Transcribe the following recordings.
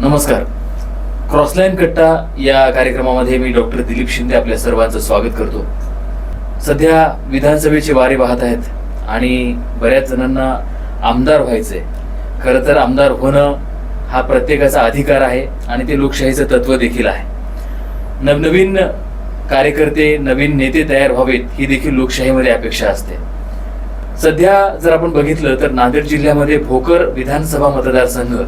नमस्कार. क्रॉसलाईन कट्टा या कार्यक्रमामध्ये मी डॉक्टर दिलीप शिंदे आपल्या सर्वांचं स्वागत करतो. सध्या विधानसभेचे वारे वाहत आहेत आणि बऱ्याच जणांना आमदार व्हायचंय. खरं तर आमदार होणं हा प्रत्येकाचा अधिकार आहे आणि ते लोकशाहीचं तत्व देखील आहे. नवनवीन कार्यकर्ते नवीन नेते तयार व्हावेत ही देखील लोकशाहीमध्ये अपेक्षा असते. सध्या जर आपण बघितलं तर नांदेड जिल्ह्यामध्ये भोकर विधानसभा मतदारसंघ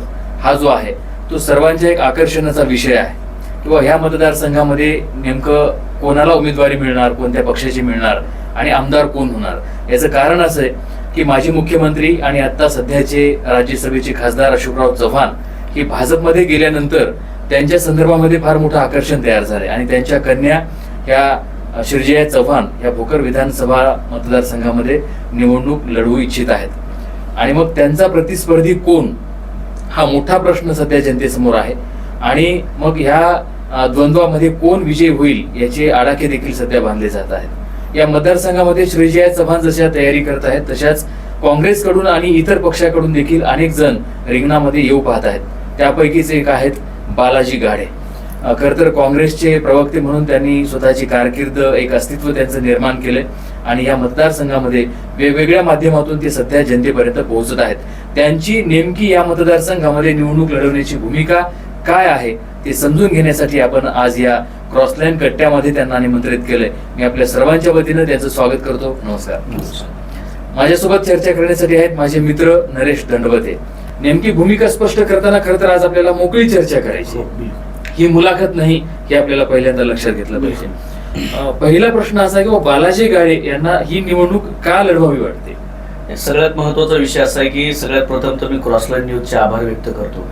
हा जो आहे तो सर्वांच्या एक आकर्षणाचा विषय आहे. किंवा ह्या मतदारसंघामध्ये नेमकं कोणाला उमेदवारी मिळणार कोणत्या पक्षाची मिळणार आणि आमदार कोण होणार? याचं कारण असं आहे की माजी मुख्यमंत्री आणि आत्ता सध्याचे राज्यसभेचे खासदार अशोकराव चव्हाण हे भाजपमध्ये गेल्यानंतर त्यांच्या संदर्भामध्ये फार मोठं आकर्षण तयार झालं आणि त्यांच्या कन्या ह्या शिरजया चव्हाण या भोकर विधानसभा मतदारसंघामध्ये निवडणूक लढवू इच्छित आहेत. आणि मग त्यांचा प्रतिस्पर्धी कोण हा मोठा प्रश्न सध्या जनतेसमोर आहे. आणि मग ह्या द्वंद्वामध्ये कोण विजय होईल याचे आडाखे देखील सध्या बांधले जात आहेत. या मतदारसंघामध्ये श्रीजया चव्हाण जशा तयारी करत आहेत तशाच काँग्रेसकडून आणि इतर पक्षाकडून देखील अनेक जण रिंगणामध्ये येऊ पाहत आहेत. त्यापैकीच एक आहेत बालाजी गाडे. खरं तर काँग्रेसचे प्रवक्ते म्हणून त्यांनी स्वतःची कारकीर्द एक अस्तित्व त्यांचं निर्माण केलंय. आणि या मतदारसंघामध्ये वेगवेगळ्या माध्यमातून ते सध्या जनतेपर्यंत पोहोचत आहेत. त्यांची नेमकी या मतदारसंघामध्ये निवडणूक लढवण्याची भूमिका काय आहे ते समजून घेण्यासाठी आपण आज या क्रॉसलाईन कट्ट्यामध्ये त्यांना निमंत्रित केलंय. मी आपल्या सर्वांच्या वतीनं त्यांचं स्वागत करतो. नमस्कार. माझ्यासोबत चर्चा करण्यासाठी आहेत माझे मित्र नरेश दंडवते. नेमकी भूमिका स्पष्ट करताना खरं तर आज आपल्याला मोकळी चर्चा करायची आहे. हो, ही मुलाखत नाही हे आपल्याला पहिल्यांदा लक्षात घेतलं पाहिजे. पहिला प्रश्न असा की बालाजी गाडे यांना ही निवडणूक का लढवावी वाटते? सगळ्यात महत्त्वाचा विषय असा आहे की सगळ्यात प्रथम तर मी क्रॉसलाईन न्यूजचे आभार व्यक्त करतो.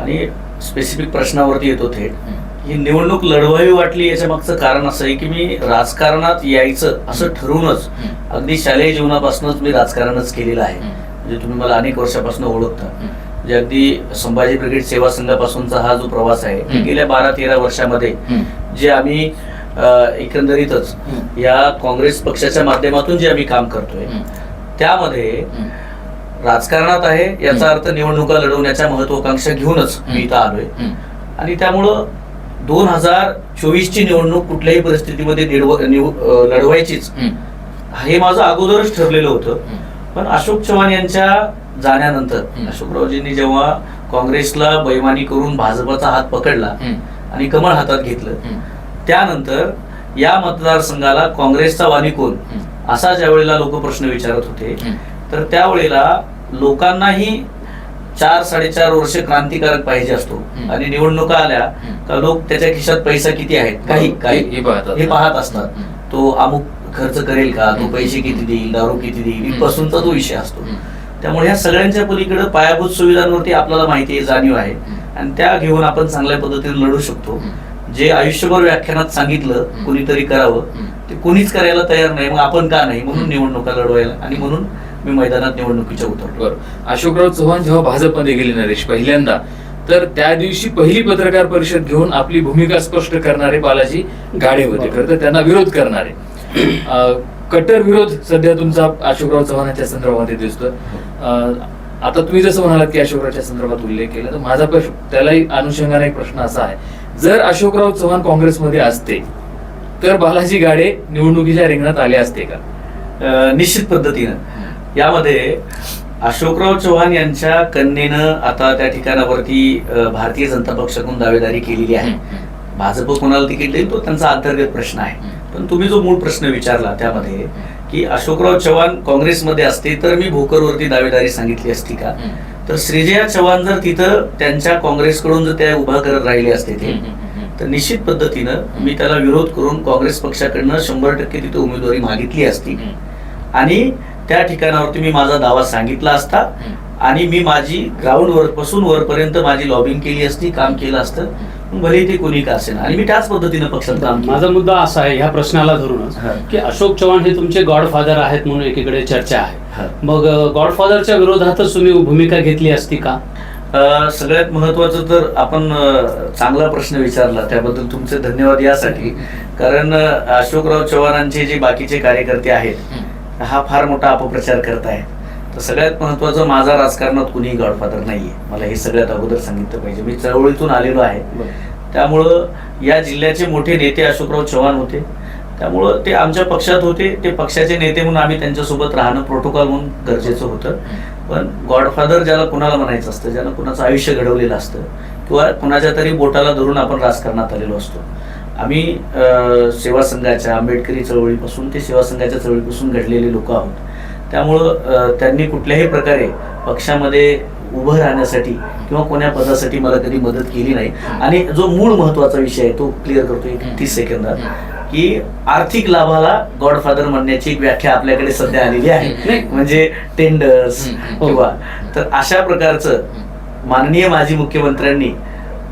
आणि स्पेसिफिक प्रश्नावरती येतो थेट. ही निवडणूक लढवावी वाटली याच्या मागचं कारण असं आहे की मी राजकारणात यायचं असं ठरवूनच अगदी शालेय जीवनापासूनच मी राजकारणच केलेलं आहे. म्हणजे तुम्ही मला अनेक वर्षापासून ओळखता. म्हणजे अगदी संभाजी ब्रिगेड सेवा संघापासूनचा हा जो प्रवास आहे. गेल्या बारा तेरा वर्षामध्ये जे आम्ही एकंदरीतच. या काँग्रेस पक्षाच्या माध्यमातून जे आम्ही काम करतोय त्यामध्ये राजकारणात आहे याचा अर्थ निवडणुका लढवण्याच्या महत्वाकांक्षा घेऊनच मी इथं आलोय. आणि त्यामुळं दोन हजार चोवीस ची निवडणूक कुठल्याही परिस्थितीमध्ये लढवायचीच हे माझं अगोदरच ठरलेलं होतं. पण अशोक चव्हाण यांच्या जाण्यानंतर. अशोकरावजींनी जेव्हा काँग्रेसला बैमानी करून भाजपाचा हात पकडला आणि कमळ हातात घेतलं त्यानंतर या मतदारसंघाला काँग्रेसचा वाणी कोण? असा ज्या वेळेला लोक प्रश्न विचारत होते तर त्यावेळेला लोकांनाही चार साडेचार वर्ष क्रांतिकारक पाहिजे असतो. आणि निवडणुका आल्या का लोक त्याच्या खिशात पैसा किती आहेत? काही काही हे. हे पाहत असतात. तो अमुक खर्च करेल का? तो. पैसे किती देईल? दारू किती देईल. इथपासूनचा तो विषय असतो. त्यामुळे ह्या सगळ्यांच्या पलीकडे पायाभूत सुविधांवरती आपल्याला माहिती आहे जाणीव आहे. आणि त्या घेऊन आपण चांगल्या पद्धतीने लढू शकतो. जे आयुष्यभर व्याख्यानात सांगितलं. कुणीतरी करावं ते कुणीच करायला तयार नाही. मग आपण का नाही? म्हणून निवडणुका लढवायला. आणि म्हणून मी मैदानात निवडणुकीच्या उतरलो. अशोकराव चव्हाण जेव्हा भाजपमध्ये गेले नरेश पहिल्यांदा तर त्या दिवशी पहिली पत्रकार परिषद घेऊन आपली भूमिका स्पष्ट करणारे बालाजी गाडे होते. खरं तर त्यांना विरोध करणारे. कट्टर विरोध सध्या तुमचा अशोकराव चव्हाणांच्या संदर्भामध्ये दिसतोय. आता तुम्ही जसं म्हणालात की अशोकरावच्या संदर्भात उल्लेख केला तर माझा प्रश्न त्यालाही अनुषंगाने एक प्रश्न असा आहे. जर अशोकराव चव्हाण काँग्रेसमध्ये असते तर बालाजी गाडे निवडणुकीच्या रिंगणात आले असते का? निश्चित पद्धतीनं. यामध्ये अशोकराव चव्हाण यांच्या कन्येनं आता त्या ठिकाणावरती भारतीय जनता पक्षाकडून दावेदारी केलेली आहे. भाजप कोणाला तिकीट देईल तो त्यांचा अंतर्गत प्रश्न आहे. पण तुम्ही जो मूळ प्रश्न विचारला त्यामध्ये की अशोकराव चव्हाण काँग्रेसमध्ये असते तर मी भोकरवरती दावेदारी सांगितली असती का? तर श्रीजया चव्हाण जर तिथं त्यांच्या काँग्रेसकडून जर त्या उभा करत राहिले असते ते तर निश्चित पद्धतीनं मी त्याला विरोध करून काँग्रेस पक्षाकडनं शंभर टक्के तिथं उमेदवारी मागितली असती. आणि त्या ठिकाणावरती मी माझा दावा सांगितला असता आणि मी माझी ग्राउंड वर पासून वरपर्यंत माझी लॉबिंग केली असती काम केलं असतं. भले ते कोणी का असेना आणि मी त्याच पद्धतीनं पक्षात काम. माझा मुद्दा असा आहे ह्या प्रश्नाला धरूनच हा. की अशोक चव्हाण हे तुमचे गॉडफादर आहेत म्हणून एकीकडे चर्चा हा. आहे मग गॉडफादरच्या विरोधातच तुम्ही भूमिका घेतली असती का? सगळ्यात महत्वाचं तर आपण चांगला प्रश्न विचारला. त्याबद्दल तुमचे धन्यवाद यासाठी. कारण अशोकराव चव्हाणांचे जे बाकीचे कार्यकर्ते आहेत हा. फार मोठा अपप्रचार करत आहेत तर सगळ्यात महत्वाचं माझा राजकारणात कुणीही गॉडफादर नाहीये. मला हे सगळ्यात अगोदर सांगितलं पाहिजे. मी चळवळीतून आलेलो आहे. त्यामुळं या जिल्ह्याचे मोठे नेते अशोकराव चव्हाण होते. त्यामुळं ते आमच्या पक्षात होते. ते पक्षाचे नेते म्हणून आम्ही त्यांच्यासोबत राहणं प्रोटोकॉल म्हणून गरजेचं होतं. पण गॉडफादर ज्याला कुणाला म्हणायचं असतं ज्यानं कुणाचं आयुष्य घडवलेलं असतं किंवा कुणाच्या तरी बोटाला धरून आपण राजकारणात आलेलो असतो. आम्ही सेवा संघाच्या आंबेडकरी चळवळीपासून ते सेवा संघाच्या चळवळीपासून घडलेले लोक आहोत. त्यामुळं त्यांनी कुठल्याही प्रकारे पक्षामध्ये उभं राहण्यासाठी किंवा कोण्या पदासाठी मला कधी मदत केली नाही. आणि जो मूळ महत्त्वाचा विषय आहे तो क्लिअर करतो एक तीस सेकंदात की आर्थिक लाभाला गॉडफादर म्हणण्याची एक व्याख्या आपल्याकडे सध्या आलेली आहे. म्हणजे टेंडर्स हम्म. किंवा तर अशा प्रकारचं माननीय माजी मुख्यमंत्र्यांनी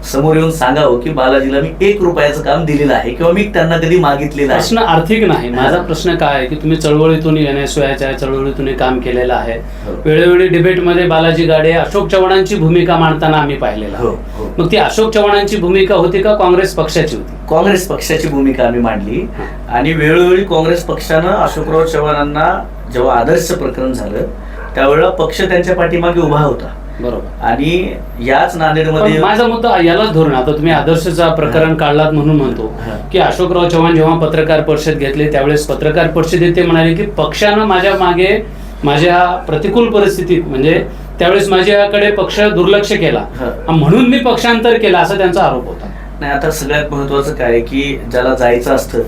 समोर येऊन सांगावं की बालाजीला मी एक रुपयाचं काम दिलेलं आहे किंवा मी त्यांना कधी मागितलेलं प्रश्न आहे आर्थिक नाही. माझा प्रश्न काय आहे की तुम्ही चळवळीतून एनएसओच्या चळवळीतून काम केलेलं आहे. हो. वेळोवेळी डिबेटमध्ये बालाजी गाडे अशोक चव्हाणांची भूमिका मांडताना आम्ही पाहिलेलं हो, हो. मग ती अशोक चव्हाणांची भूमिका होती का काँग्रेस पक्षाची होती? काँग्रेस पक्षाची भूमिका आम्ही मांडली. आणि वेळोवेळी काँग्रेस पक्षानं अशोकराव चव्हाणांना जेव्हा आदर्श प्रकरण झालं त्यावेळेला पक्ष त्यांच्या पाठीमागे उभा होता. बरोबर. आणि याच नांदेडमध्ये माझा मुद्दा यालाच धरून आता तुम्ही आदर्शचा प्रकरण काढलात म्हणून म्हणतो. की अशोकराव चव्हाण जेव्हा पत्रकार परिषद घेतली त्यावेळेस पत्रकार परिषदेत ते म्हणाले की पक्षानं माझ्या मागे माझ्या प्रतिकूल परिस्थितीत म्हणजे त्यावेळेस माझ्याकडे पक्ष दुर्लक्ष केला. म्हणून मी पक्षांतर केला असा त्यांचा आरोप होता. नाही आता सगळ्यात महत्वाचं काय आहे की ज्याला जायचं असतं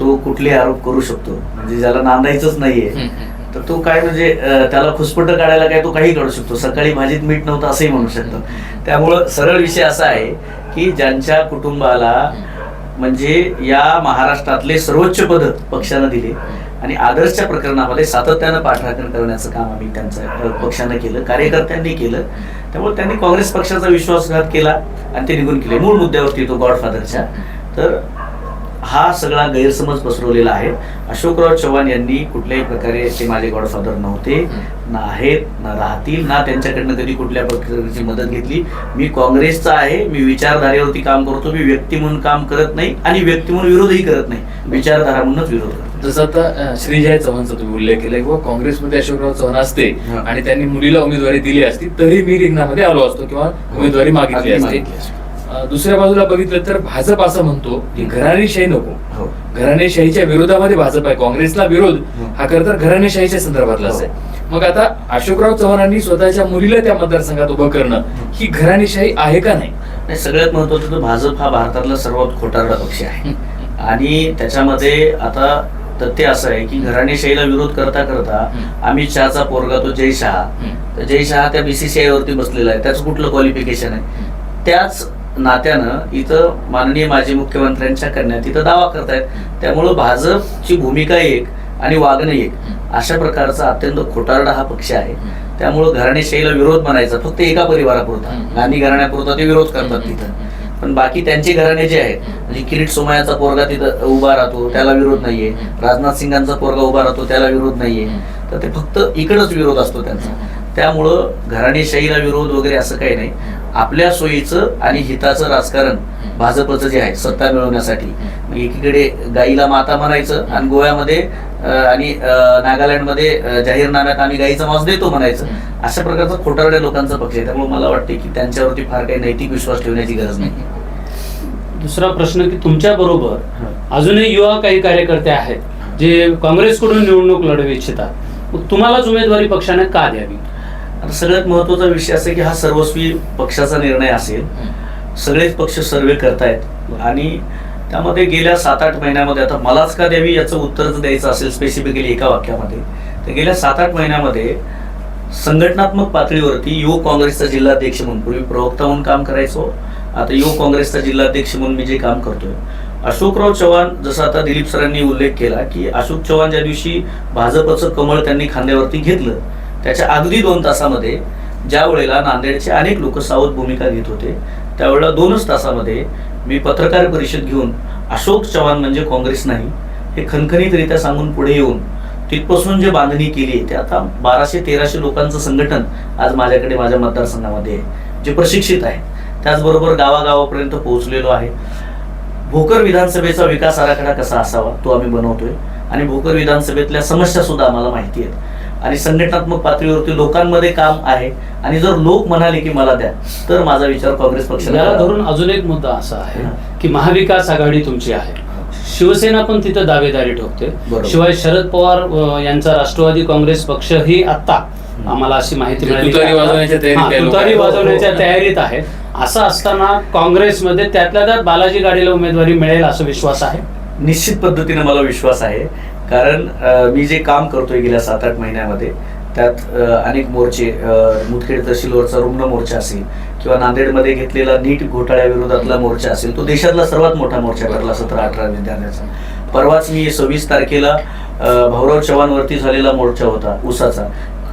तो कुठले आरोप करू शकतो. म्हणजे ज्याला नांदायचंच नाहीये. तर तो काय म्हणजे त्याला खुसपट काढायला काय तो काही काढू शकतो. सकाळी भाजीत मीठ नव्हतं असंही म्हणू शकतो. त्यामुळं सरळ विषय असा आहे की ज्यांच्या कुटुंबाला म्हणजे या महाराष्ट्रातले सर्वोच्च पद पक्षानं दिले आणि आदर्शच्या प्रकरणामध्ये सातत्यानं पाठराखण करण्याचं काम आम्ही त्यांचं पक्षानं केलं कार्यकर्त्यांनी केलं. त्यामुळे त्यांनी काँग्रेस पक्षाचा विश्वासघात केला आणि ते निघून केले मूळ मुद्द्यावरती तो गॉडफादरच्या. तर हा सगळा गैरसमज पसरवलेला आहे. अशोकराव चव्हाण यांनी कुठल्याही प्रकारे ते माझे गॉडफादर नव्हते. ना आहेत ना राहतील ना त्यांच्याकडनं कधी कुठल्या प्रकारची मदत घेतली. मी काँग्रेसचा आहे मी विचारधारेवरती काम करतो मी व्यक्ती म्हणून काम करत नाही आणि व्यक्ती म्हणून विरोधही करत नाही. विचारधारा म्हणूनच विरोध करतो. जसं आता श्रीजय चव्हाणचा तुम्ही उल्लेख केला किंवा काँग्रेसमध्ये अशोकराव चव्हाण असते. आणि त्यांनी मुलीला उमेदवारी दिली असती तरी मी रिंगणामध्ये आलो असतो किंवा उमेदवारी मागितली असती. दुसऱ्या बाजूला बघितलं तर भाजप असं म्हणतो की घराणेशाही नको. हो. घराणेशाहीच्या विरोधामध्ये भाजप आहे. काँग्रेसला विरोध. हं. हा खरं तर घराणेशाहीच्या संदर्भातलाच हो. आहे मग आता अशोकराव चव्हाणांनी स्वतःच्या मुलीला त्या मतदारसंघात उभं करणं ही घराणेशाही आहे का नाही? सगळ्यात महत्वाचं तर भाजप हा भारतातला सर्वात खोटारडा पक्ष आहे. आणि त्याच्यामध्ये आता तथ्य असं आहे की घराणेशाहीला विरोध करता करता. अमित शहाचा पोरगा तो जय शहा. तर जय शहा त्या बीसीसीआय वरती बसलेला आहे. त्याचं कुठलं क्वालिफिकेशन आहे? त्याच नात्यानं इथं माननीय माजी मुख्यमंत्र्यांच्या कन्या तिथं दावा करतायत. त्यामुळं भाजपची भूमिका एक आणि वागणं एक. अशा प्रकारचा अत्यंत खोटारडा हा पक्ष आहे. त्यामुळं घराणेशाहीला विरोध म्हणायचा. फक्त एका परिवारापुरता. गांधी घराण्यापुरता ते विरोध करतात तिथं. पण बाकी त्यांचे घराणे जे आहेत म्हणजे किरीट सोमयाचा पोरगा तिथं उभा राहतो त्याला विरोध नाहीये. राजनाथ सिंगांचा पोरगा उभा राहतो त्याला विरोध नाहीये. तर ते फक्त इकडंच विरोध असतो त्यांचा. त्यामुळं घराणेशाहीला विरोध वगैरे असं काही नाही. आपल्या सोयीचं आणि हिताचं राजकारण भाजपचं जे आहे सत्ता मिळवण्यासाठी. एकीकडे गाईला माता म्हणायचं आणि गोव्यामध्ये आणि नागालँडमध्ये जाहीरनाम्यात आम्ही गाईचा मांस देतो म्हणायचं. अशा प्रकारचा खोटारड्या लोकांचा पक्ष आहे. त्यामुळे मला वाटते की त्यांच्यावरती फार काही नैतिक विश्वास ठेवण्याची गरज नाही. दुसरा प्रश्न की तुमच्या बरोबर अजूनही युवा काही कार्यकर्ते आहेत जे काँग्रेसकडून निवडणूक लढवू इच्छितात. तुम्हालाच उमेदवारी पक्षाने का द्यावी? आता सगळ्यात महत्त्वाचा विषय असा की हा सर्वस्वी पक्षाचा निर्णय असेल. सगळेच पक्ष सर्वे करतायत. आणि त्यामध्ये गेल्या सात आठ महिन्यामध्ये आता मलाच का द्यावी याचं उत्तर जर द्यायचं असेल स्पेसिफिकली एका वाक्यामध्ये तर गेल्या सात आठ महिन्यामध्ये संघटनात्मक पातळीवरती युवक काँग्रेसचा जिल्हाध्यक्ष म्हणून पूर्वी प्रवक्ता म्हणून काम करायचो. आता युवक काँग्रेसचा जिल्हाध्यक्ष म्हणून मी जे काम करतोय. अशोकराव चव्हाण जसं आता दिलीप सरांनी उल्लेख केला की अशोक चव्हाण ज्या दिवशी भाजपचं कमळ त्यांनी खांद्यावरती घेतलं त्याच्या अगदी दोन तासामध्ये ज्या वेळेला नांदेडचे अनेक लोक सावध भूमिका घेत होते त्यावेळेला दोनच तासामध्ये मी पत्रकार परिषद घेऊन अशोक चव्हाण म्हणजे काँग्रेस नाही हे खणखणीतरित्या सांगून पुढे येऊन तिथपासून जे बांधणी केली आहे ते आता बाराशे तेराशे लोकांचं संघटन आज माझ्याकडे माझ्या मतदारसंघामध्ये आहे जे प्रशिक्षित आहे. त्याचबरोबर गावागावापर्यंत पोहोचलेलो आहे. भोकर विधानसभेचा विकास आराखडा कसा असावा तो आम्ही बनवतोय. आणि भोकर विधानसभेतल्या समस्या सुद्धा आम्हाला माहिती आहेत. आणि संघटनात्मक पातळीवरती लोकांमध्ये काम आहे आणि जर लोक म्हणाले की मला द्या तर माझा विचार काँग्रेस पक्षाला. धरून अजून एक मुद्दा असा आहे हा. की महाविकास आघाडी तुमची आहे शिवसेना पण तिथं दावेदारी ठोकते. शिवाय शरद पवार यांचा राष्ट्रवादी काँग्रेस पक्ष ही आता आम्हाला अशी माहिती मिळाली की तुतारी आता- वाजवण्याच्या हो. तयारीत आहे असं असताना काँग्रेसमध्ये त्यातल्या त्यात बालाजी गाडीला उमेदवारी मिळेल असं विश्वास आहे निश्चित पद्धतीने मला विश्वास आहे कारण मी जे काम करतोय गेल्या सात आठ महिन्यामध्ये त्यात अनेक मोर्चे मुदखेड तहसीलवरचा रुग्ण मोर्चा असेल किंवा नांदेडमध्ये घेतलेला नीट घोटाळ्याविरोधातला मोर्चा असेल तो देशातला सर्वात मोठा मोर्चा ठरला सतरा अठरा विद्यार्थ्यांचा. परवाच मी सव्वीस तारखेला भाऊराव चव्हाणवरती झालेला मोर्चा होता उसाचा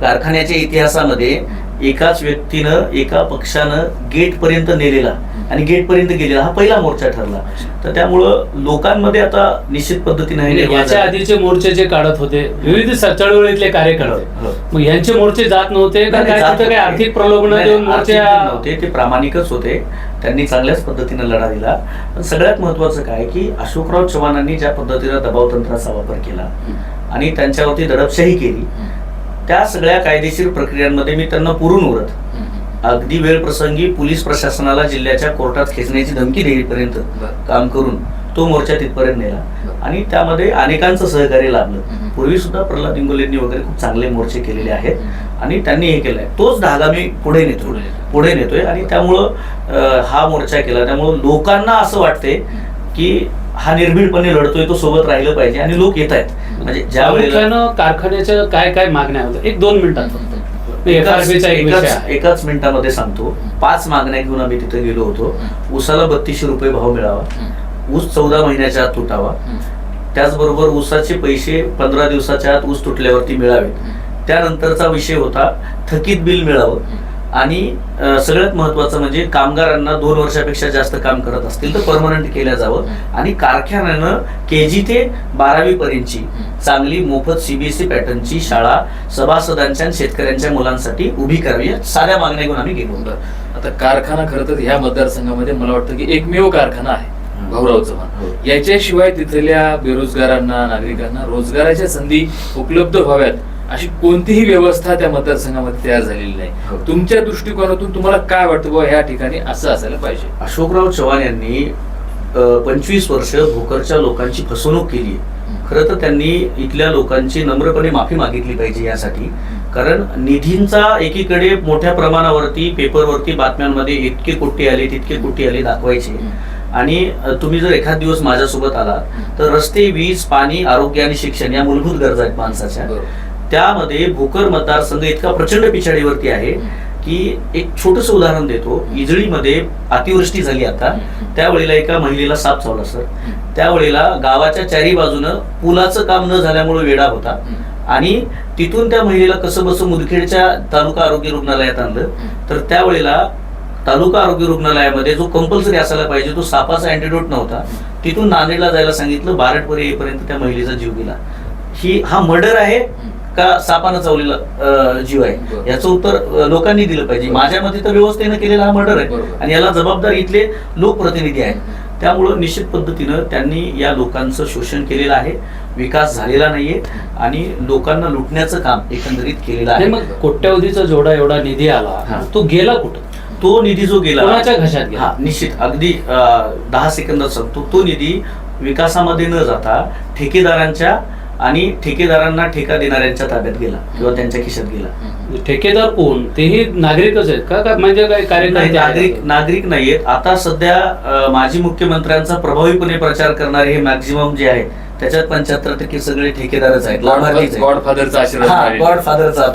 कारखान्याच्या इतिहासामध्ये एकाच व्यक्तीनं एका पक्षानं गेट पर्यंत नेलेला आणि गेट पर्यंत गेलेला हा पहिला मोर्चा ठरला. तर त्यामुळं लोकांमध्ये आता निश्चित पद्धतीने याच्या. आधीचे मोर्चे जे काढत होते विविध चळवळीतले कार्यकर्ते. हो, हो. मग यांचे मोर्चे जात नव्हते. आर्थिक प्रलोभन देऊन मोर्चे नव्हते ते प्रामाणिकच होते. त्यांनी चांगल्याच पद्धतीने लढा दिला. पण सगळ्यात महत्वाचं काय की अशोकराव चव्हाणांनी ज्या पद्धतीने दबाव तंत्राचा वापर केला आणि त्यांच्यावरती दडपशाही केली त्या सगळ्या कायदेशीर प्रक्रियांमध्ये मी त्यांना पुरून उरत. अगदी वेळ प्रसंगी पोलीस प्रशासनाला जिल्ह्याच्या कोर्टात खेचण्याची धमकी देईपर्यंत. काम करून तो मोर्चा तिथपर्यंत नेला. आणि त्यामध्ये अनेकांचं सहकार्य लाभलं. पूर्वी सुद्धा प्रल्हाद इंगोलेंनी वगैरे खूप चांगले मोर्चे केलेले आहेत. आणि त्यांनी हे केलंय. तोच धागा मी पुढे नेतो. पुढे नेतो. पुढे नेतोय. आणि त्यामुळं हा मोर्चा केला. त्यामुळं लोकांना असं वाटतंय की हा निर्भीडपणे लढतोय तो सोबत राहिलं पाहिजे आणि लोक येत आहेत. म्हणजे ज्या वेळेला कारखान्याच्या काय काय मागण्या होत्या? एक दोन मिनिटात फक्त. एकाच मिनिटामध्ये सांगतो. पाच मागण्या घेऊन आम्ही तिथे गेलो होतो. ऊसाला बत्तीसशे रुपये भाव मिळावा. ऊस चौदा महिन्याच्या आत तुटावा. त्याचबरोबर ऊसाचे पैसे पंधरा दिवसाच्या आत ऊस तुटल्यावरती मिळावेत. त्यानंतरचा विषय होता थकीत बिल मिळावं. आणि सगळ्यात महत्वाचं म्हणजे कामगारांना दोन वर्षापेक्षा जास्त काम करत असतील तर परमनंट केल्या जावं आणि कारखान्यानं के जी ते बारावी पर्यंतची चांगली मोफत सीबीएसई पॅटर्नची शाळा सभासदांच्या आणि शेतकऱ्यांच्या मुलांसाठी उभी करावी या साऱ्या मागण्या घेऊन आम्ही गेलो होतो. आता कारखाना खरं तर ह्या मतदारसंघामध्ये मला वाटतं की एकमेव कारखाना आहे हं. भाऊराव हो. चव्हाण याच्याशिवाय तिथल्या बेरोजगारांना नागरिकांना रोजगाराच्या संधी उपलब्ध व्हाव्यात अशी कोणतीही व्यवस्था त्या मतदारसंघामध्ये तयार झालेली हो. नाही तुमच्या दृष्टिकोनातून तुम्हाला काय वाटतं बाबा ह्या ठिकाणी असं असायला पाहिजे? अशोकराव चव्हाण यांनी पंचवीस वर्ष भोकरच्या लोकांची फसवणूक केली खरं तर त्यांनी इथल्या लोकांची नम्रपणे माफी मागितली पाहिजे यासाठी. कारण निधींचा एकीकडे मोठ्या प्रमाणावरती पेपरवरती बातम्यांमध्ये इतके कोटी आले तितके कोटी आले दाखवायचे. आणि तुम्ही जर एखाद दिवस माझ्यासोबत आला तर रस्ते वीज पाणी आरोग्य आणि शिक्षण या मूलभूत गरजा आहेत माणसाच्या. त्यामध्ये भोकर मतदारसंघ इतका प्रचंड पिछाडीवरती आहे की एक छोटस उदाहरण देतो. इजळीमध्ये अतिवृष्टी झाली आता. त्यावेळेला एका महिलेला साप चावला सर. त्यावेळेला गावाच्या चारी बाजूनं पुलाचं काम न झाल्यामुळे वेढा होता. आणि तिथून त्या महिलेला कसं बसं मुदखेडच्या तालुका आरोग्य रुग्णालयात आणलं. तर त्यावेळेला तालुका आरोग्य रुग्णालयामध्ये जो कंपल्सरी असायला पाहिजे तो सापाचा अँटीडोट नव्हता. तिथून नांदेडला जायला सांगितलं. बारटवर येईपर्यंत त्या महिलेचा जीव गेला. ही हा मर्डर आहे. का सापानं चावलेला जीव आहे. याचं उत्तर लोकांनी दिलं पाहिजे. माझ्या मते तर व्यवस्थेनं केलेला हा मर्डर आहे. आणि याला जबाबदार इथले लोकप्रतिनिधी आहेत. त्यामुळं निश्चित पद्धतीनं त्यांनी या लोकांचं शोषण केलेलं आहे. विकास झालेला नाहीये. आणि लोकांना लुटण्याचं काम एकंदरीत केलेलं आहे. मग कोट्यावधीचा जेवढा एवढा निधी हा. आला तो गेला कुठं? तो निधी जो गेला घशात? हा निश्चित. अगदी दहा सेकंदात सांगतो. तो निधी विकासामध्ये न जाता ठेकेदारांच्या आणि ठेकेदारांना ठेका देणाऱ्यांच्या ताब्यात गेला किंवा त्यांच्या खिशात गेला. ठेकेदार कोण? तेही नागरिकच आहेत का? का म्हणजे काय नाही, कार्यकर्ते नागरिक? नागरिक नाहीयेत. आता सध्या माजी मुख्यमंत्र्यांचा प्रभावीपणे प्रचार करणारे हे मॅक्झिमम जे आहे त्याच्यात पंच्याहत्तर टक्के सगळे ठेकेदारच आहेत लाभार्थीच आहेत. गॉड फादरचा आशीर्वाद हा. गॉड फादरचा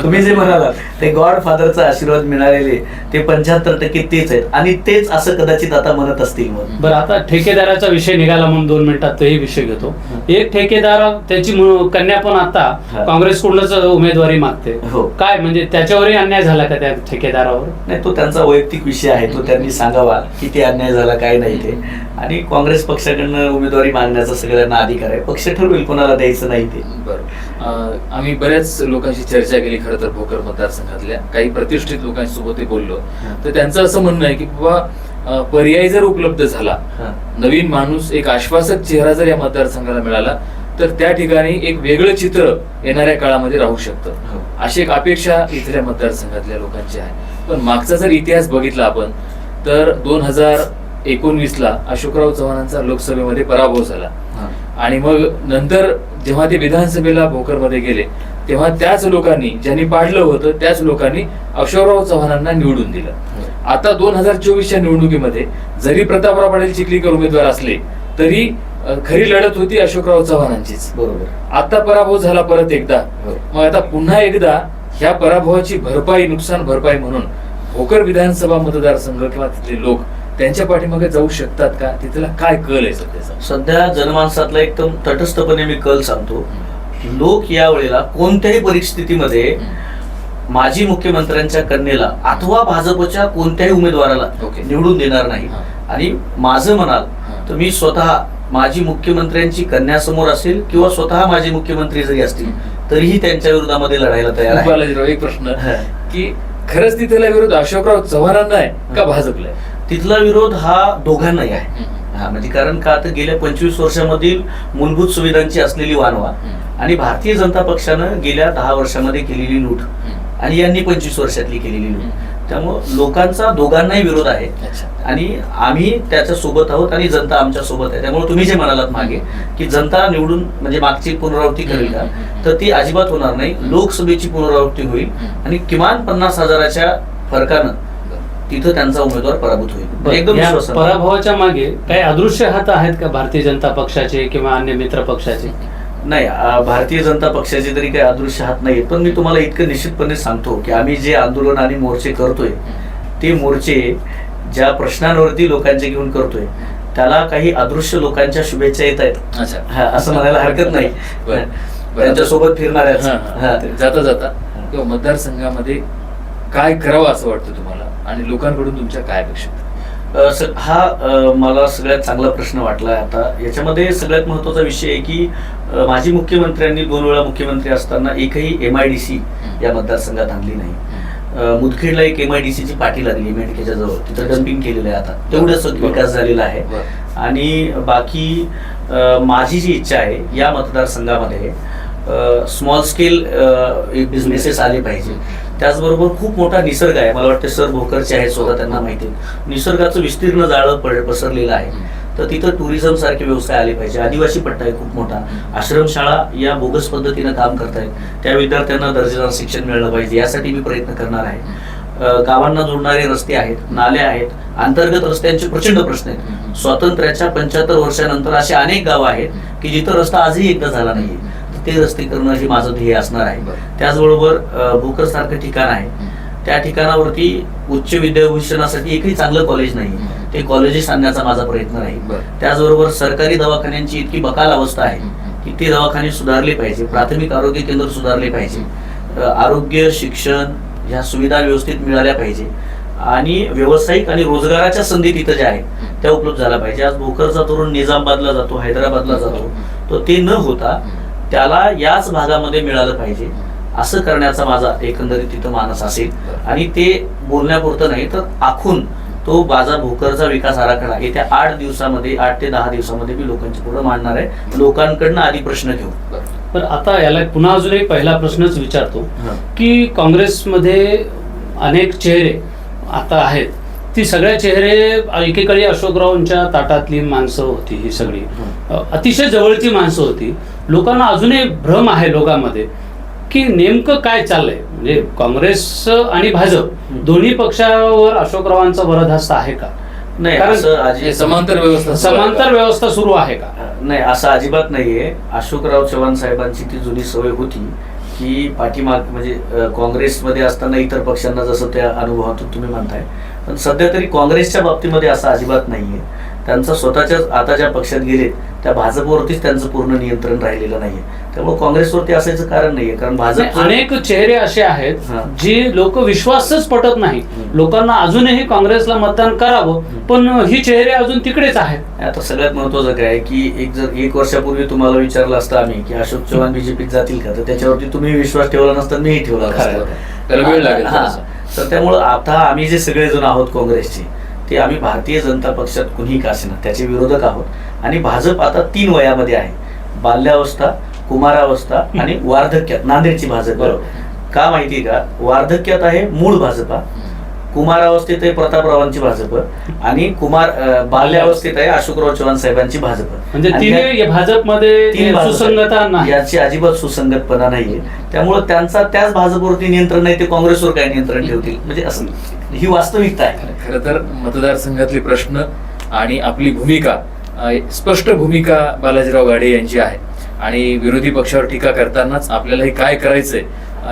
तुम्ही जे म्हणालात ते गॉड फादरचा आशीर्वाद मिळालेले ते पंच्याहत्तर टक्के तेच आहेत. आणि तेच असं कदाचित आता म्हणत असतील मग. बरं आता ठेकेदाराचा विषय निघाला म्हणून दोन मिनिटात तोही विषय घेतो. एक ठेकेदार त्याची कन्या पण आता हा. काँग्रेसकडूनच उमेदवारी मागते. हो. काय म्हणजे त्याच्यावरही अन्याय झाला का त्या ठेकेदारावर? नाही तो त्यांचा वैयक्तिक विषय आहे तो त्यांनी सांगावा किती अन्याय झाला काय नाही ते. आणि काँग्रेस पक्षाकडनं उमेदवारी मागण्याचा सगळ्यांना अधिकार आहे. पक्ष ठरवेल कोणाला द्यायचं नाही ते. बरं. आम्ही बऱ्याच लोकांशी चर्चा केली खरं तर भोकर मतदारसंघातल्या. काही प्रतिष्ठित लोकांसोबत बोललो. तर त्यांचं असं म्हणणं आहे की बाबा पर्याय जर उपलब्ध झाला. नवीन माणूस एक आश्वासक चेहरा जर या मतदारसंघाला मिळाला तर त्या ठिकाणी एक वेगळं चित्र येणाऱ्या काळामध्ये राहू शकतं. हो. अशी एक अपेक्षा इथल्या मतदारसंघातल्या लोकांची आहे. पण मागचा जर इतिहास बघितला आपण तर दोन हजार एकोणवीसला अशोकराव चव्हाणांचा लोकसभेमध्ये पराभव झाला. आणि मग नंतर जेव्हा ते विधानसभेला भोकरमध्ये गेले तेव्हा त्याच लोकांनी ज्यांनी पाडलं होतं त्याच लोकांनी अशोकराव चव्हाणांना निवडून दिलं. आता दोन हजार चोवीसच्या निवडणुकीमध्ये जरी प्रतापराव पाटील चिखलीकर उमेदवार असले तरी खरी लढत होती अशोकराव चव्हाणांचीच. बरोबर. आता पराभव झाला परत एकदा. हो. मग आता पुन्हा एकदा ह्या पराभवाची भरपाई नुकसान भरपाई म्हणून भोकर विधानसभा मतदारसंघ किंवा तिथले लोक त्यांच्या पाठीमागे जाऊ शकतात का? तिथला काय कल आहे सध्याचा सध्या जनमानसातला एकदम तटस्थपणे मी कल सांगतो. लोक या वेळेला कोणत्याही परिस्थितीमध्ये माजी मुख्यमंत्र्यांच्या कन्येला अथवा भाजपच्या कोणत्याही उमेदवाराला. निवडून देणार नाही. आणि माझं म्हणाल तर मी स्वतः माजी मुख्यमंत्र्यांची कन्या समोर असेल किंवा स्वतः माजी मुख्यमंत्री जरी असतील तरीही त्यांच्या विरोधामध्ये लढायला तयार आहे. एक प्रश्न. की खरंच तिथला विरोध अशोकराव चव्हाणांना आहे का भाजपला आहे? तिथला विरोध हा दोघांनाही आहे. हा म्हणजे कारण का तर गेल्या पंचवीस वर्षामधील मूलभूत सुविधांची असलेली वानवा आणि भारतीय जनता पक्षानं गेल्या दहा वर्षामध्ये केलेली लूट आणि यांनी पंचवीस वर्षातली केलेली लूट. त्यामुळं लोकांचा दोघांनाही विरोध आहे. आणि आम्ही त्याच्या सोबत आहोत आणि जनता आमच्यासोबत आहे. त्यामुळे तुम्ही जे म्हणालात मागे की जनता निवडून म्हणजे मागची पुनरावृत्ती करेल का तर ती अजिबात होणार नाही. लोकसभेची पुनरावृत्ती होईल आणि किमान पन्नास हजाराच्या फरकानं तिथं त्यांचा उमेदवार पराभूत होईल. म्हणजे एकदम या. पराभवाच्या मागे काही अदृश्य हात आहेत का भारतीय जनता पक्षाचे किंवा अन्य मित्र पक्षाचे? नाही भारतीय जनता पक्षाचे तरी काही अदृश्य हात नाही पण मी तुम्हाला इतकं निश्चितपणे सांगतो की आम्ही जे आंदोलन आणि मोर्चे करतोय ते मोर्चे ज्या प्रश्नांवरती लोकांचे घेऊन करतोय त्याला काही अदृश्य लोकांच्या शुभेच्छा येत आहेत. अच्छा. हा, असं म्हणायला हरकत नाही. बरं. त्यांच्यासोबत फिरणाऱ्याच. हा, हा. हा. जाता जाता. किंवा मतदारसंघामध्ये काय करावं असं वाटतं तुम्हाला? आणि लोकांकडून तुमच्या काय अपेक्षा आहेत? अ, स- हा अ, मला सगळ्यात चांगला प्रश्न वाटला आता. याच्यामध्ये सगळ्यात महत्त्वाचा विषय आहे की अ, माजी मुख्यमंत्र्यांनी दोन वेळा मुख्यमंत्री असताना एकही एम आय डी सी या मतदारसंघात आणली नाही. अ, मुदखेडला एक एम आय डी सीची पाठी लागली मेडकेच्या जवळ. तिथं डम्पिंग केलेलं आहे आता. तेवढंच विकास झालेला आहे. बरं. आणि बाकी अ, माझी जी इच्छा आहे या मतदारसंघामध्ये स्मॉल स्केल बिझनेसेस आले पाहिजे. त्याचबरोबर खूप मोठा निसर्ग आहे. मला वाटतं सर भोकरचे आहेत स्वतः त्यांना माहिती. आहे निसर्गाचं विस्तीर्ण जाळं पड पसरलेलं आहे. तर तिथं टुरिझम सारखे व्यवसाय आले पाहिजे. आदिवासी पट्टा आहे खूप मोठा. आश्रमशाळा या बोगस पद्धतीनं काम करतायत. त्या विद्यार्थ्यांना दर्जेदार शिक्षण मिळलं पाहिजे. यासाठी मी प्रयत्न करणार आहे. गावांना जोडणारे रस्ते आहेत नाले आहेत. अंतर्गत रस्त्यांचे प्रचंड प्रश्न आहेत. स्वातंत्र्याच्या पंच्याहत्तर वर्षानंतर असे अनेक गावं आहेत की जिथं रस्ता आजही एकदा झाला नाहीये. ते रस्ते करणं हे माझं ध्येय असणार आहे. बरं. त्याचबरोबर भोकर सारखं ठिकाण आहे. त्या ठिकाणावरती उच्च विद्याभूषणासाठी एकही चांगलं कॉलेज नाही. ते कॉलेजेस आणण्याचा माझा प्रयत्न राहील. बरं. त्याचबरोबर सरकारी दवाखान्यांची इतकी बकाल अवस्था आहे की ते दवाखाने सुधारले पाहिजे. प्राथमिक आरोग्य केंद्र सुधारले पाहिजे. आरोग्य शिक्षण ह्या सुविधा व्यवस्थित मिळाल्या पाहिजे. आणि व्यावसायिक आणि रोजगाराच्या संधी तिथं ज्या आहेत त्या उपलब्ध झाल्या पाहिजे. आज भोकरचा तरुण निजामाबादला जातो हैदराबादला जातो. तो ते न होता त्याला याच भागामध्ये मिळालं पाहिजे. असं करण्याचा माझा एकंदरीत तिथं मानस असेल. आणि ते बोलण्यापुरतं नाही तर आखून तो बाजार भोकरचा विकास आराखडा येत्या आठ दिवसामध्ये आठ ते दहा दिवसामध्ये मी लोकांच्या पुढे मांडणार आहे. लोकांकडनं आधी प्रश्न घेऊ. पण आता याला पुन्हा अजून एक पहिला प्रश्नच विचारतो की काँग्रेसमध्ये अनेक चेहरे आता आहेत. ती सगळे चेहरे एकेकाळी अशोकरावांच्या ताटातली माणसं होती ही सगळी. अतिशय जवळची माणसं होती. लोकांना अजूनही भ्रम आहे लोकांमध्ये की नेमकं काय चाललंय? म्हणजे काँग्रेस आणि भाजप दोन्ही पक्षावर अशोकरावांचा वरदहस्त आहे का? नाही कारण असं हे समांतर व्यवस्था समांतर? व्यवस्था सुरू आहे का? नाही असं अजिबात नाहीये. अशोकराव चव्हाण साहेबांची ती जुनी सवय होती की पाठीमाग म्हणजे काँग्रेसमध्ये असताना इतर पक्षांना जसं त्या अनुभवातून तुम्ही म्हणताय पण सध्या तरी काँग्रेसच्या बाबतीमध्ये असं अजिबात नाहीये. त्यांचा स्वतःच्या आता ज्या पक्षात गेलेत त्या भाजपवरतीच त्यांचं पूर्ण नियंत्रण राहिलेलं नाहीये. त्यामुळे काँग्रेसवरती असायचं कारण नाहीये कारण नाही, भाजप अनेक चेहरे असे आहेत. जी लोक विश्वासच पटत नाही. लोकांना अजूनही काँग्रेसला मतदान करावं पण ही चेहरे अजून तिकडेच आहेत. आता सगळ्यात महत्वाचं काय आहे की एक जर एक वर्षापूर्वी तुम्हाला विचारलं असतं आम्ही की अशोक चव्हाण बीजेपीत जातील का? तर त्याच्यावरती तुम्ही विश्वास ठेवला नसता मीही ठेवला वेळ लागेल हा. तर त्यामुळं आता आम्ही जे सगळेजण आहोत काँग्रेसचे ते आम्ही भारतीय जनता पक्षात कुणीही का असेना त्याचे विरोधक आहोत. आणि भाजप आता तीन वयामध्ये आहे. बाल्यावस्था कुमारावस्था आणि वार्धक्यात नांदेडची भाजप बरोबर. का माहिती का? वार्धक्यात आहे मूळ भाजपा. कुमारावस्थेत आहे प्रतापरावांची भाजप आणि कुमार अं, बाल्यावस्थेत आहे अशोकराव चव्हाण साहेबांची भाजप. म्हणजे भाजपमध्ये सुसंगता. नाही. याची अजिबात सुसंगतपणा नाहीये. त्यामुळे त्यांचा त्याच भाजपवरती नियंत्रण नाही ते काँग्रेसवर काय नियंत्रण ठेवतील. म्हणजे असं ही वास्तविकता आहे. खरं तर मतदारसंघातले प्रश्न आणि आपली भूमिका स्पष्ट भूमिका बालाजीराव गाडे यांची आहे. आणि विरोधी पक्षावर टीका करतानाच आपल्यालाही काय करायचंय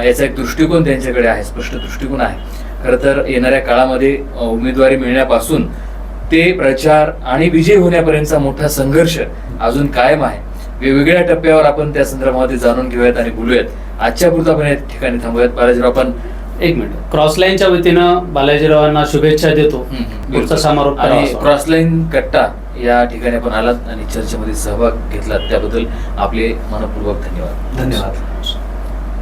याचा एक दृष्टिकोन त्यांच्याकडे आहे स्पष्ट दृष्टिकोन आहे. खरं तर येणाऱ्या काळामध्ये उमेदवारी मिळण्यापासून ते प्रचार आणि विजय होण्यापर्यंतचा मोठा संघर्ष अजून कायम आहे. वेगवेगळ्या टप्प्यावर आपण त्या संदर्भामध्ये जाणून घेऊयात आणि बोलूयात. आजच्या पुरता आपण या ठिकाणी थांबूयात. बालाजीराव आपण एक मिनिट. क्रॉसलाईनच्या वतीनं बालाजीरावांना शुभेच्छा देतो. पुढचा समारोप आणि. क्रॉसलाईन कट्टा या ठिकाणी आपण आलात आणि चर्चेमध्ये सहभाग घेतलात. त्याबद्दल आपले मनपूर्वक धन्यवाद. धन्यवाद.